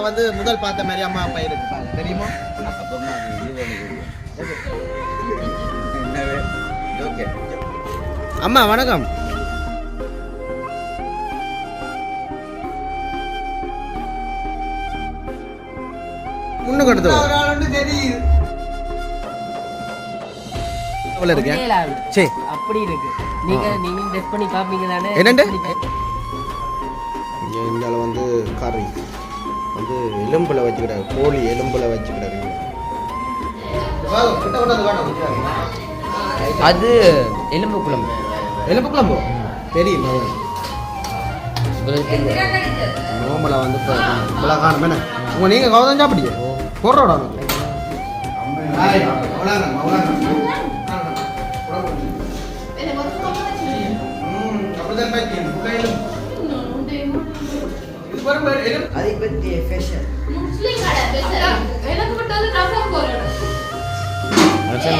வந்து முதல் பார்த்த மாதிரி அம்மா அப்பா இருக்கு பாருங்க தெரியுமா? அம்மா வணக்கம். முன்னு கொடுத்து எவ்வளோ இருக்கு. சரி அப்படி இருக்கு. நீங்க நீங்க டெஸ்ட் பண்ணி பாப்பீங்க தானே என்னண்டு? வந்து கறி வந்து எலும்பில் வச்சுக்கிட்டாரு கோழி எலும்பில் வச்சுக்கிட்டாரு. அது எலும்பு குழம்பு. எலும்பு குழம்பு? தெரியும் நோம்பலை வந்து இப்போ காணும் என்ன? உங்கள் நீங்கள் கௌதம் சாப்பிடியே போடுறோட அதை பற்றி ஃபேஷன் முஸ்லிம் கடை பேசுறேன் எனக்கு மட்டும் வந்து ரசம் போறேன்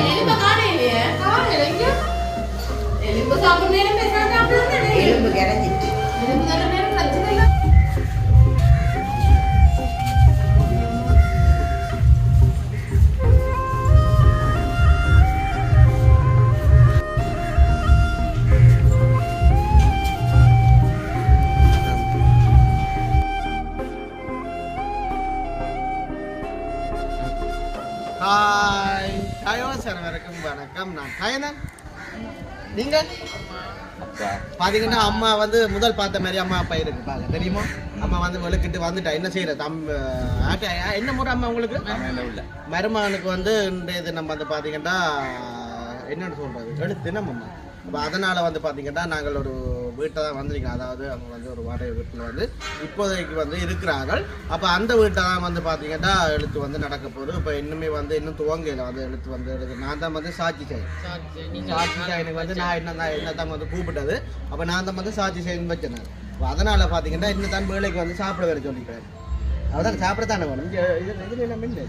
எலும்பு காணையிலையே காணையில இங்க எலும்பு அப்படிதான் எலும்பு தர ஹாய் ஹாயோ சர்வருக்கும் வணக்கம் நான் கயனன் நீங்கள் அப்பா பாத்தீங்கன்னா அம்மா வந்து முதல் பார்த்த மாதிரி அம்மா அப்பா இருக்கு பாருங்க. தெரியுமா? அம்மா வந்து வெளுக்கிட்டு வந்துட்டா. என்ன செய்யற தம் என்ன முறை அம்மா உங்களுக்கு? மருமகனுக்கு வந்து இன்றைய தினம் வந்து பார்த்தீங்கன்னா என்னன்னு சொல்றது? எழுத்து தினம் அம்மா அப்போ அதனால வந்து பார்த்தீங்கன்னா நாங்கள் ஒரு வீட்டை தான் வந்திருக்கோம் அதாவது அவங்க வந்து ஒரு வாடகை வீட்டில் வந்து இப்போதைக்கு வந்து இருக்கிறார்கள். அப்போ அந்த வீட்டை தான் வந்து பார்த்தீங்கன்னா எழுத்து வந்து நடக்க போகுது. இப்போ இன்னுமே வந்து இன்னும் துவங்கல. வந்து எழுத்து வந்து எழுது. நான் தான் வந்து சாட்சி செய்யேன் சாட்சி செய்யனுக்கு வந்து நான் என்ன தான் என்ன தான் வந்து கூப்பிட்டது. அப்போ நான் தான் வந்து சாட்சி செய்யணும்னு வச்சேன். அப்ப அதனால பார்த்தீங்கன்னா இன்னும் தான் வேலைக்கு வந்து சாப்பிட வேற சொல்லிக்கிறேன் அதான் சாப்பிடத்தானே வேணும்? இது இதில் என்ன மின்னு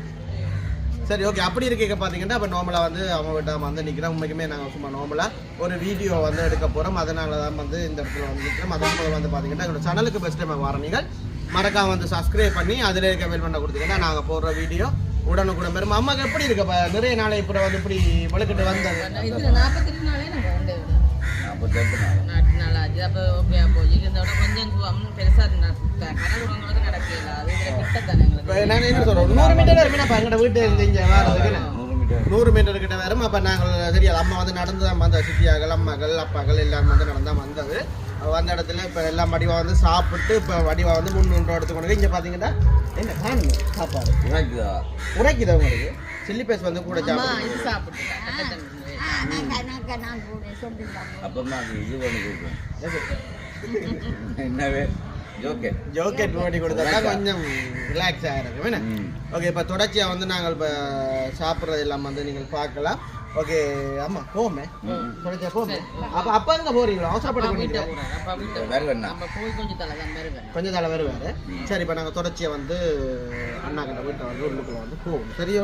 சரி ஓகே அப்படி இருக்க பார்த்தீங்கன்னா இப்போ நார்மலாக வந்து அவங்க கிட்ட வந்து நிற்கிறோம் உண்மைக்குமே நாங்கள் சும்மா நார்மலாக ஒரு வீடியோ வந்து எடுக்க போகிறோம் அதனால தான் வந்து இந்த இடத்துல வந்து நிற்கிறோம் அதே போல் வந்து பார்த்தீங்கன்னா எங்களோட சேனலுக்கு பெஸ்ட் டைம் வர நீங்கள் மறக்காம வந்து சப்ஸ்கிரைப் பண்ணி அதில் இருக்க வெல் பண்ண கொடுத்தீங்கன்னா நாங்கள் போடுற வீடியோ உடனுக்குடன் பெறும். அம்மாக்கு எப்படி இருக்கப்ப நிறைய நாளை இப்போ வந்து இப்படி வழுக்கிட்டு வந்தது. நாற்பத்தெட்டு நாளே நாங்கள் வந்து நாற்பத்தெட்டு நாள். நாட்டு நாளாச்சு அப்போ ஓகே போய் இருந்தோட கொஞ்சம் கு- பெருசா இருந்தா கடல் உரங்களுக்கு கிடக்கல அது இதுல கிட்ட தானே இப்போ எங்களுக்கு நான் என்ன சொல்கிறோம் நூறு மீட்டர் இருக்குன்னா இப்போ எங்களோட வீட்டு இருந்து இங்கே வரதுக்கு நூறு மீட்டர் நூறு மீட்டர் கிட்ட வரும் அப்போ நாங்கள் தெரியாது அம்மா வந்து நடந்து தான் வந்த சித்தியாக்கள் அம்மாக்கள் அப்பாக்கள் எல்லாம் வந்து நடந்து தான் வந்தது வந்த இடத்துல இப்போ எல்லாம் வடிவா வந்து சாப்பிட்டு இப்போ வடிவா வந்து முன்னூறு எடுத்துக்கொண்டு இங்கே பார்த்தீங்கன்னா என்ன காணுங்க சாப்பாடு. உனக்குதா உரைக்குது உங்களுக்கு? சில்லி பேஸ் வந்து கூட இது பண்ணி கொடுக்கும் என்னவே? ஜோக்கெட் போட்டி கொடுத்தா கொஞ்சம் ரிலாக்ஸ் ஆகிருக்கு ம். ஓகே இப்போ தொடர்ச்சியாக வந்து நாங்கள் இப்போ சாப்பிட்றது எல்லாம் வந்து நீங்கள் பார்க்கலாம். ஓகே ஆமாம் போமே தொடர்ச்சியாக போமே அப்போ அப்போ எங்கே போகிறீங்களா அவசரப்பட்டு பண்ணிட்டு கொஞ்சம் தலை வேறு சரி இப்போ நாங்கள் தொடர்ச்சியாக வந்து அண்ணா கிட்ட வீட்டை வந்து உள்ளுக்குள்ள வந்து போவோம். சரியோ?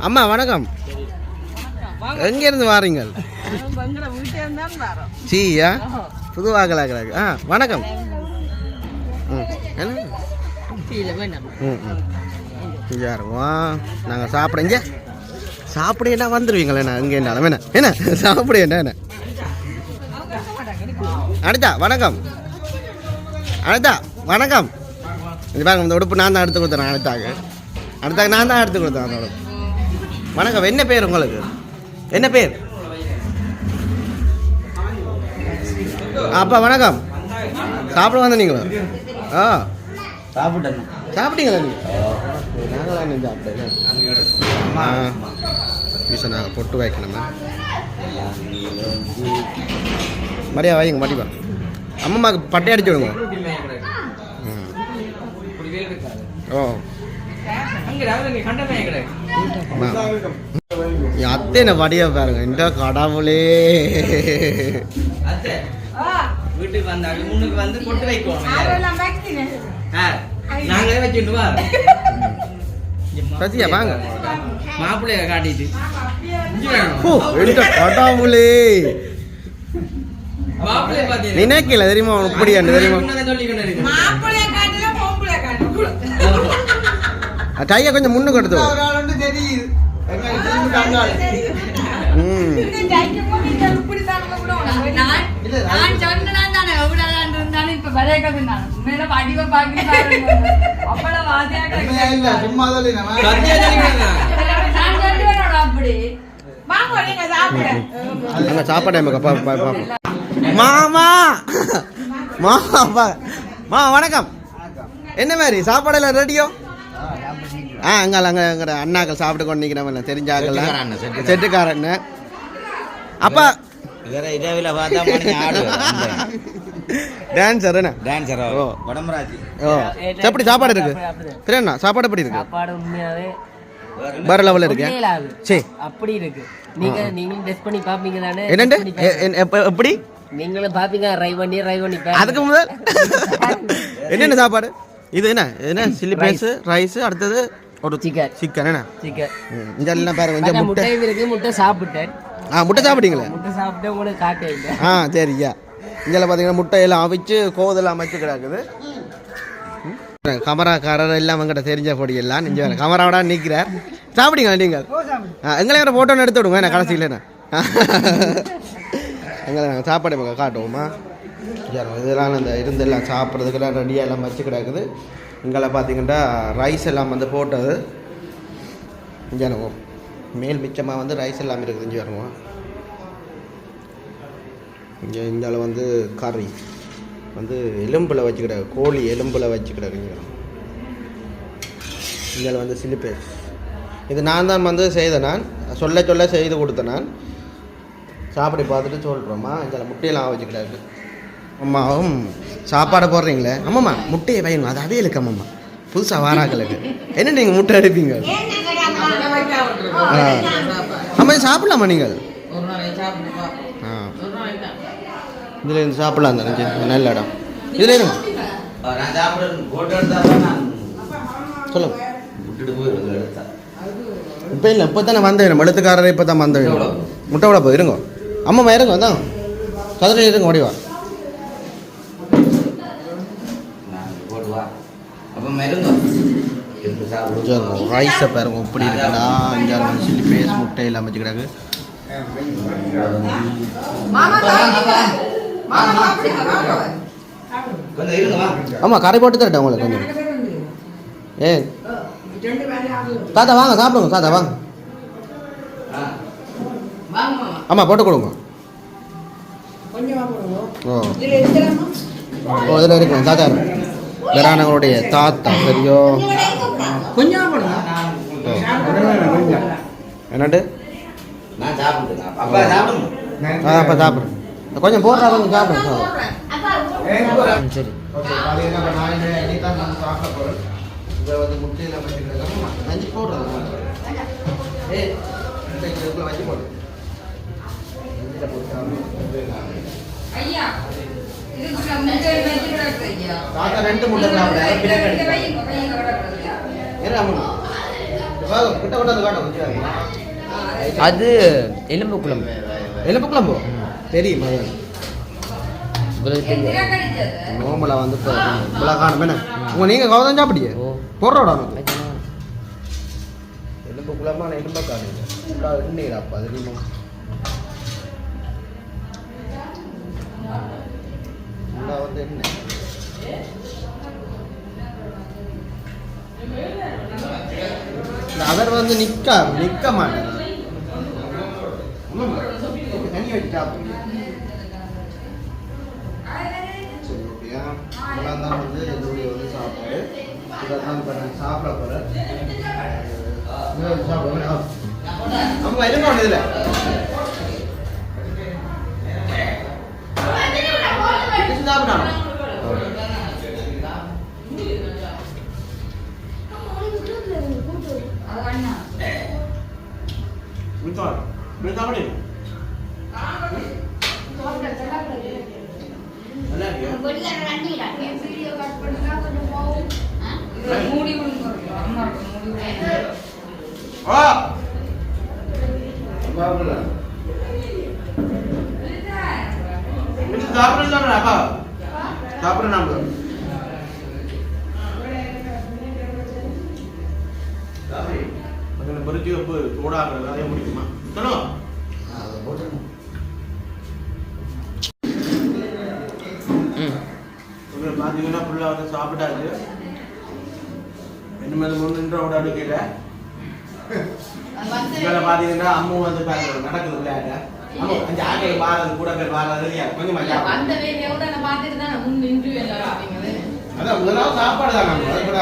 அம்மா வணக்கம். வாரீங்க? வீட்டே இருந்தாலும் வரோம் சீயா? புது வாக்கலாக்கிறாங்க ஆ வணக்கம். இங்கே வா நாங்கள் சாப்பிட இங்கே. சாப்பிடேன்னா வந்துடுவீங்களே நான் இங்கே என்ன என்ன? என்ன? சாப்பிட என்ன? அனிதா வணக்கம். அனிதா வணக்கம். இது பாருங்க இந்த உடுப்பு நான் தான் எடுத்து கொடுத்தேன் அனிதாக்கு. அனிதாக்கு நான் தான் எடுத்து கொடுத்தேன் அந்த உடுப்பு வணக்கம். என்ன பேர் உங்களுக்கு? என்ன பேர்? அப்பா வணக்கம். சாப்பிட வந்தீங்களா? ஆ. சாப்பிட்டேன். சாப்பிட்டீங்களா நீங்கள் நாங்களாம் இன்னும் சாப்பிட்டேன் நாங்கள் பொட்டு வைக்கணுமா மரியா வைங்க மடிப்பா அம்மாவுக்கு பட்டை அடிச்சு விடுங்க. ஓ. அத்தை என்ன படிய பாருங்க. இந்த கடவுளே. வீட்டுக்கு வந்தாங்க முன்னுக்கு வந்து கொட்டு வைக்குவோம் நாங்களே வச்சுட்டு வா. சத்தியா வாங்க. மாப்பிள்ளைய காட்டிட்டு. கடவுளே. நினைக்கல தெரியுமா இப்படி என்ன தெரியுமா? கொண்டு டையை கொஞ்சம் முன்னுக்கு எடுத்து. ம் நான் சொன்னேன் தானே எவ்வளவு இருந்தாலும் இப்ப விளையாட்டு நான் உண்மையில வடிவ பாக்கி அவ்வளவு வாதியாக உண்மையா இல்ல சும்மா தான் இல்லை. நான் சத்தியா தெரியுமா நான் சொல்லுவேன் அப்படி வாங்க நீங்க சாப்பிட மாமா மாமா மா வணக்கம் என்ன மாதிரி சாப்பாடெல்லாம் ரெடியோ ஆ அங்கே அங்கே எங்கட அண்ணாக்கள் சாப்பிட்டு கொண்டு நிற்கிறவங்க தெரிஞ்ச செட்டுக்காரன், அப்பா வேற இரவில் பார்த்தா மணி ஆடு டான்ஸர் என்ன டான்ஸரா ஓ. வடமராஜி. ஓ. எப்படி சாப்பாடு இருக்கு? சரிண்ணா சாப்பாடு எப்படி இருக்கு? சாப்பாடு உண்மையாவே வேற லெவலில் இருக்கு. சரி அப்படி இருக்கு. நீங்க நீங்களும் டெஸ்ட் பண்ணி பாப்பீங்க தானே? என்னண்டு? எப்படி? நீங்களும் பாப்பீங்க ரை பண்ணி ரை பண்ணி. அதுக்கு முதல்? என்னென்ன சாப்பாடு? இது என்ன? இது என்ன? சில்லி ரைஸ் ரைஸ் அடுத்தது ஒரு Chicken. சிக்கன் என்ன? சிக்கன் இங்க எல்லாம் பாருங்க மற்ற முட்டை. இருக்கு முட்டை சாப்பிட்டேன். ஆ முட்டை சாப்பிட்டீங்களே? முட்டை சாப்பிட்டு உங்களுக்கு காட்ட இல்லை. ஆ சரியா இங்கே பார்த்தீங்கன்னா முட்டையெல்லாம் அவிச்சு கோதெல்லாம் அமைச்சு கிடக்குது. கமராக்காரர் எல்லாம் அவங்ககிட்ட தெரிஞ்ச பொடி எல்லாம் நீங்க வேற கமராவோட நிற்கிறார் சாப்பிட்டீங்களா நீங்கள்? எங்களை வேறு ஃபோட்டோ எடுத்து விடுங்க என்ன கடைசியில் என்ன எங்களை நாங்கள் சாப்பாடு பக்கம் காட்டுவோமா? இதெல்லாம் இந்த இருந்தெல்லாம் சாப்பிட்றதுக்கெல்லாம் ரெடியாக எல்லாம் வச்சு கிடக்குது. இங்கே பார்த்தீங்கன்னா ரைஸ் எல்லாம் வந்து போட்டது. இங்கே மேல் மிச்சமாக வந்து ரைஸ் எல்லாம் இருக்குது இங்கே வருவோம் இங்கே இங்கால வந்து கறி வந்து எலும்பில் வச்சுக்கிடாது கோழி எலும்பில் வச்சுக்கிடாது இங்கே வந்து சிலிப்பேஸ் இது நான் தான் வந்து செய்தேன் நான். சொல்ல சொல்ல செய்து கொடுத்தேன் நான். சாப்பிடி பார்த்துட்டு சொல்கிறோம்மா இங்கே முட்டையெல்லாம் வச்சுக்கிடாது. அம்மாவும் சாப்பாடு போடுறீங்களே? ஆமாம்மா முட்டையை வையணும். அது அதே இருக்கு அம்மாம்மா. புதுசாக வாராக்களுக்கு. என்ன நீங்கள் முட்டை எடுப்பீங்க ஆ. அம்மா இது சாப்பிடலாமா நீங்கள் ஒரு நாளைக்கு சாப்பிட்டு பார்ப்போம் ஆ ஒரு நாளைக்கு தான் இதில் இருந்து சாப்பிடலாம் தானே நல்ல இடம். இதில் இருங்க சொல்லுங்க. இப்போ இல்லை இப்போ தானே வந்தேன் மழுத்துக்காரர் இப்போ தான் வந்தேன் எவ்வளோ? முட்டை விட. போய் இருங்க. அம்மா இருங்க தான் கதிரை இருங்க ஓடிவா ரைஸை பாருங்க இங்கே சில்லி பேஸ் முட்டை எல்லாம் வச்சு சாப்பிடுங்க சாப்பிடுங்க கொஞ்சம் ஆமாம் கரை போட்டு தரட்டேன் உங்களுக்கு கொஞ்சம். ஏ தாத்தா வாங்க சாப்பிடுங்க தாத்தா வாங்க. ஆமாம் போட்டு கொடுங்க. ஓ. ஓ இதில் இருக்குங்க தாத்தா. வேறானவங்களுடைய தாத்தா சரியோ. என்னண்டு நான் சாப்பிட்டுங்க அப்பா சாப்பிடுங்க. அப்போ சாப்பிட்றேன் கொஞ்சம் போடுறா கொஞ்சம் சாப்பிடுங்க ம், சரி இதை வந்து முட்டையில் வச்சுக்கிறேன் நஞ்சு போடுறது ஏய் முட்டை இதுக்குள்ள வச்சு போடு தாத்தா ரெண்டு முட்டை அது எலும்பு குழம்பு எலும்பு குழம்பு? தெரியும். நோம்பல வந்து இவ்வளோ காணும் என்ன? உங்க நீங்கள் கவுதம் சாப்பிடியே. போடுறோட எலும்பு குழம்பான எலும்பை காணுங்க ஃபுல்லாக எண்ணெய்டாப்பா அது நீங்க ஃபுல்லாக வந்து எண்ணெய். அவர் வந்து நிற்க நிற்க மாட்டார் சரி ஓகேயா இதெல்லாம் தான் வந்து என்னுடைய வந்து சாப்பாடு இதெல்லாம் இப்போ நான் சாப்பிட போகிறேன் சாப்பிடுவேன் ஆமாம் இருங்க ஒன்று இதில் சாப்பிடணும் அது அண்ணா வித்தோம் வித்தோம் நல்லா இருக்கியா வீடியோ கட் பண்ணுங்க கொஞ்சம் போகும் இதை மூடி விடுங்க முடிக்குமா சொல்லுங்க போட்டு பார்த்தீங்கன்னா ஃபுல்லாக வந்து சாப்பிட்டாச்சு. இனிமேல் முன்னின்ற ஒரு அடுக்கையில் இதில் பார்த்தீங்கன்னா அம்மு வந்து பாருங்க நடக்குது விளையாட்ட. அம்மு அஞ்சு ஆட்கள் வாரது கூட பேர் வாரது இல்லையா? கொஞ்சம் மஜா. அந்த வேலையோட நான் பார்த்துட்டு தான் முன் நின்று எல்லாம் அப்படிங்கிறது அதான் முதலாவது சாப்பாடு தான் நம்ம அது கூட.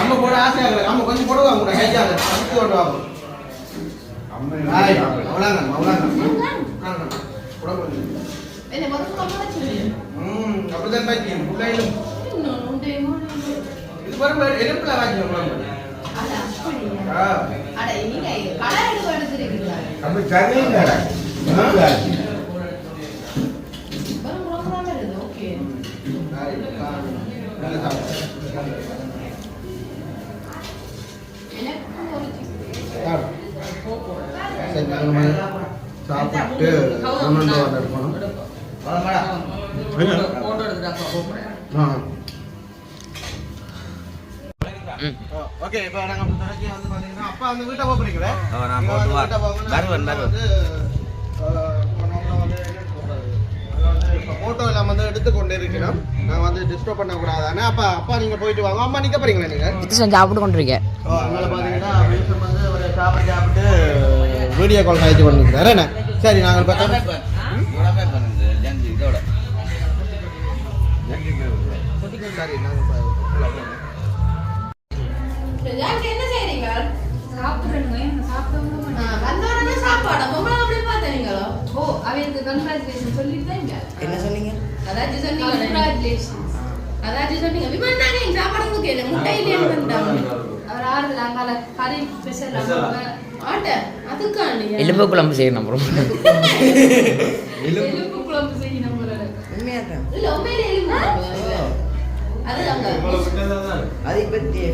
அம்மா போட ஆசையாக இருக்கு அம்மா கொஞ்சம் போடுவாங்க கூட சமைச்சு கொண்டு வாங்க. அவ்வளோங்க அவ்வளோங்க கூட கொஞ்சம் என்ன சொல்லி ம் அப்படிதான் பாக்கியம் பிள்ளைகளும். இது பாருங்க எலும்பில் வாக்கியம் அப்படி கதையும் கடை வரும் ரொம்ப தான் இருக்குது ஓகே நல்ல சாப்பாடு எனக்கு ஒரு சரி நாங்கள் வந்து சாப்பிட்டு கொண்டு வந்து இருக்கணும் ஓகே இப்போ நாங்கள் தொடர்ச்சி வந்து பார்த்தீங்கன்னா அப்பா வந்து வீட்டை போகிறீங்களே ஆ, நான் போட்டு வா. வருவேன், வருவேன். ஃபோட்டோ எல்லாம் வந்து எடுத்து கொண்டு இருக்கிறோம் நாங்கள் வந்து டிஸ்டர்ப் பண்ணக்கூடாதானே? அப்பா அப்பா நீங்கள் போயிட்டு வாங்க. அம்மா நிற்க போறீங்களா நீங்கள் இது கொஞ்சம் சாப்பிட்டு கொண்டிருக்கேன். அங்கே பார்த்தீங்கன்னா வில்சன் வந்து ஒரு சாப்பிட்டு சாப்பிட்டு வீடியோ கால் காய்ச்சி பண்ணிருக்காரு என்ன? சரி நாங்கள் இப்போ கங்க்ராச்சுலேஷன் சொல்லிட்டு தான் இங்க. என்ன சொன்னீங்க? அதாச்சும் சொன்னீங்க. கங்க்ராச்சுலேஷன் அதாச்சும் சொன்னீங்க. விமன் தானே எங்க சாப்பாடு முக்கியம் முட்டை இல்லையான்னு பண்ணிட்டாங்க அவர் ஆறுதல் அங்கால கறி ஸ்பெஷல் ஆட்ட அதுக்காண்டி எலும்பு குழம்பு செய்யணும் எலும்பு குழம்பு செய்யணும் இல்ல உண்மையிலே அது அங்க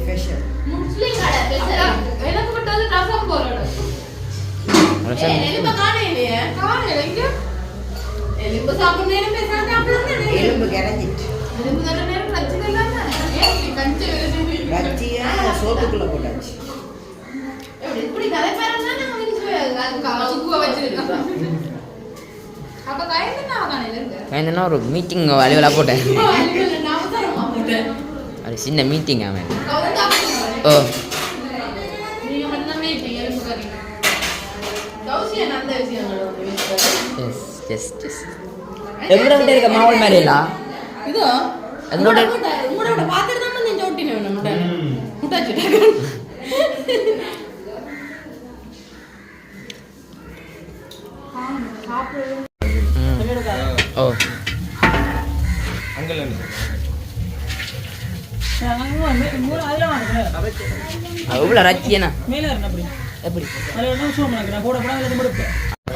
ஃபேஷன் முஸ்லிம் கடை பேசுறா எனக்கு மட்டும் வந்து ரசம் போறோம் ஏய், எலும்பை காணையிலையே காலையில இங்க எலும்பு சாப்பிட நேரம் பேசாம அப்படிதான் எலும்பு கிடைஞ்சிட்டு எலும்பு தர நேரம் பிரச்சனை இல்லாம ஏன் கஞ்சி விழுது ரத்தியா சோத்துக்குள்ள போட்டாச்சு. இப்படி வச்சிருக்கோம் அப்ப ஒரு மீட்டிங் அவசரமா போட்டேன். அது சின்ன மீட்டிங் அவன் ஓ எவ்வளோ கிட்ட இருக்க மாவல் மாதிரி இல்ல இதோ உங்களோட தான் முட்டை ஓ எவ்வளோ ரச்சியண்ணா எப்படி?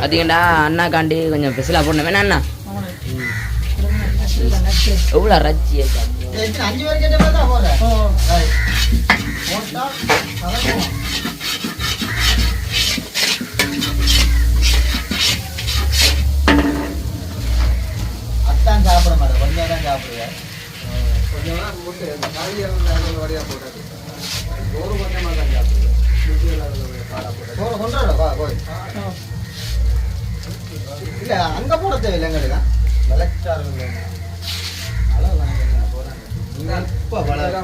அதுக்கண்டா அண்ணா காண்டி கொஞ்சம் ஸ்பெஷலாக போடணும். வேணா அண்ணா? எவ்வளோ ரச்சி அஞ்சு பேர் கேட்ட மாதிரி தான் போறேன் போட்டா பதக்குவோம். அத்தான் சாப்பிட மாட்டேன் கொஞ்சம் தான் சாப்பிடுவேன் கொஞ்சம் தான் போட்டு இந்த கறி எல்லாம் வழியாக போட்டாது சோறு கொஞ்சமாக தான் சாப்பிடுவேன் சோறு கொண்டாட வா போய் இல்லை அங்கே போட தேவையில்லை எங்களுக்கு விளச்சாரு அளவு போகிறாங்க இப்போ வளர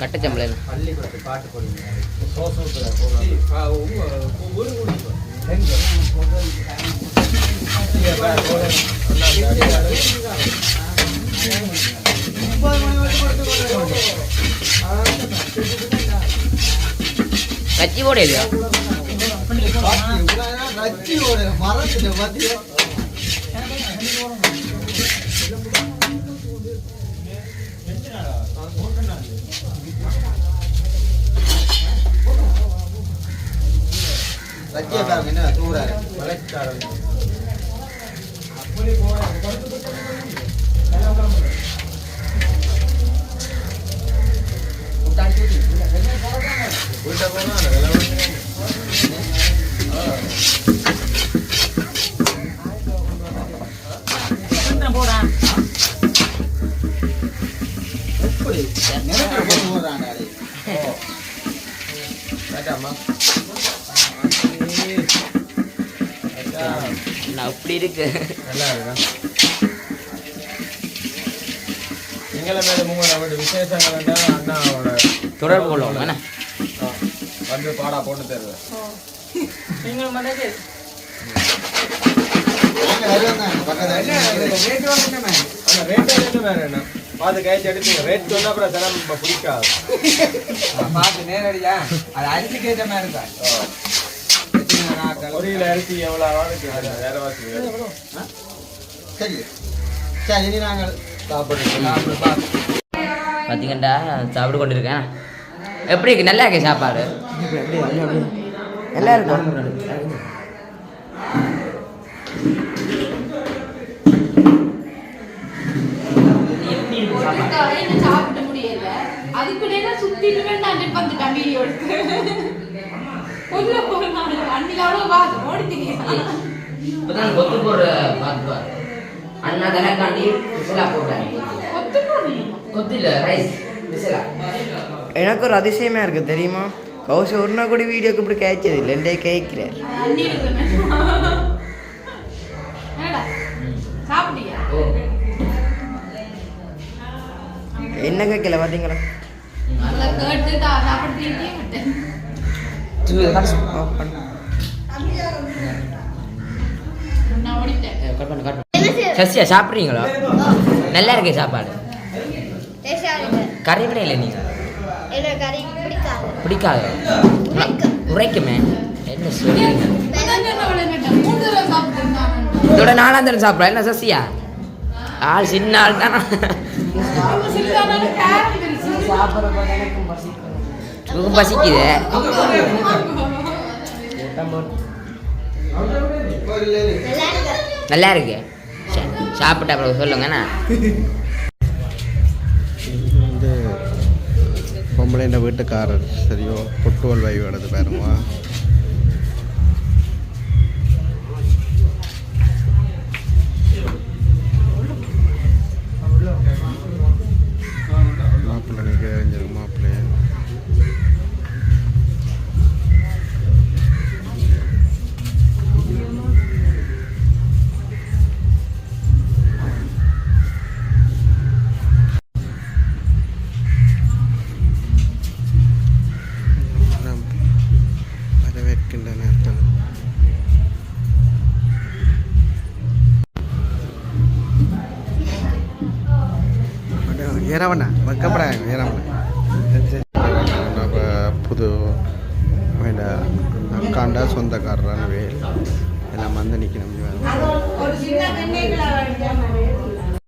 கட்டச்சம்பளம் பள்ளிக்கூடத்து பாட்டு போடுவீங்க. சோசு ஊத்துற கச்சி போட மரத்துல பாத்தியா ரச்சியை தூராரு? வளைச்சாரு இருக்கு. நல்லா இருக்கா திங்களமேல மூணு அவருடைய விசேஷங்கள் இருந்தால் அண்ணாவோட தொடர்பு கொள்ளுவோம் என்ன? வந்து பாடா போட்டு தருவேன் பார்த்து கைச்சு எடுத்துங்க ரேட் சொன்னா அப்புறம் நம்ம பிடிக்காது. பார்த்து நேரடியா அது அரிசி கேட்ட மாதிரி தான் ஒரு கிலோ அரிசி எவ்வளோ வேற வாசி சரி. சரி இனி நாங்கள் சாப்பிடுறது பார்த்தீங்கண்டா சாப்பிட்டு கொண்டு இருக்கேன் எப்படி? இருக்கு. நல்லா இருக்கு? சாப்பாடு? நல்லா இருக்கும் அதுக்குள்ளே சுத்திட்டு வேண்டாம் வந்துட்டான் வீடியோ எடுத்து. போட்டாங்க எனக்கு ஒரு அதிசயமா இருக்கு தெரியுமா? கௌசி ஒரு நாள் கூட வீடியோக்கு இப்படி கேட்சது இல்லை ரெண்டே என்ன கேட்கல பார்த்தீங்களா நல்லா கேட்டு சாப்பிட்டு சசியா சாப்பிட்றீங்களா? நல்லா இருக்கு சாப்பாடு கறி கூட இல்லை நீங்க எனக்கு கறி பிடிக்காது. பிடிக்காது. உரைக்கும். என்ன சாப்பிட்டு இதோட நாலாம் தரம் சாப்பிடலாம் என்ன சசியா? ஆள் சின்ன ஆள் தானே? பசிக்குது. நல்லா இருக்கு நல்லா சரி, அப்புறம் சொல்லுங்கண்ணா. வந்து பொம்பளை வீட்டுக்காரர் சரியோ பொட்டுவல் வை எடுத்து பாருங்க ஏறவண்ணா வைக்கப்பட நம்ம புது வேண்ட அக்காண்டா சொந்தக்காரரான வேல் எல்லாம் வந்து நிற்கணும்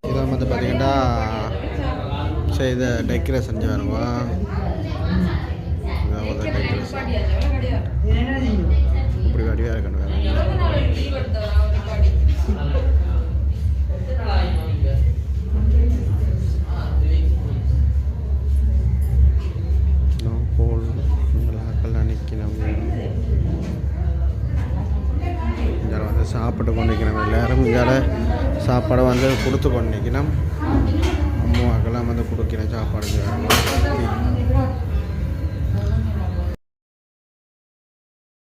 இதெல்லாம் வந்து பார்த்தீங்கன்னா செய்த டெக்கரேஷன் செஞ்சு டெக்கரேஷன் இப்படி வடிவாக இருக்கணும் சாப்பிட்டு கொண்டிருக்கிறோம். நிற்கணும் எல்லாரும் சாப்பாடை வந்து கொடுத்து கொண்டு அம்மாவுக்கெல்லாம் வந்து கொடுக்கணும் சாப்பாடு